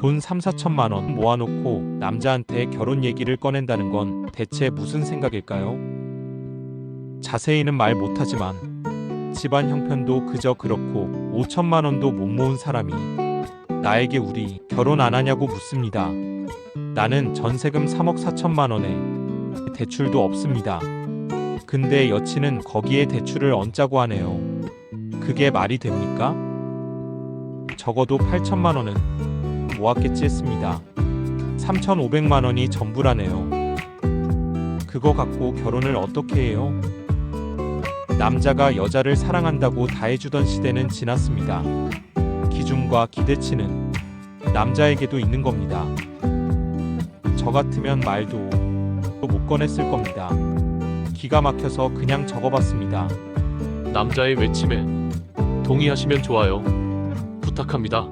돈 3, 4천만 원 모아놓고 남자한테 결혼 얘기를 꺼낸다는 건 대체 무슨 생각일까요? 자세히는 말 못하지만 집안 형편도 그저 그렇고 5천만 원도 못 모은 사람이 나에게 우리 결혼 안 하냐고 묻습니다. 나는 전세금 3억 4천만 원에 대출도 없습니다. 근데 여친은 거기에 대출을 얹자고 하네요. 그게 말이 됩니까? 적어도 8천만 원은 모았겠지 했습니다. 3,500만 원이 전부라네요. 그거 갖고 결혼을 어떻게 해요? 남자가 여자를 사랑한다고 다 해주던 시대는 지났습니다. 기준과 기대치는 남자에게도 있는 겁니다. 저 같으면 말도 못 꺼냈을 겁니다. 기가 막혀서 그냥 적어봤습니다. 남자의 외침에 동의하시면 좋아요. 부탁합니다.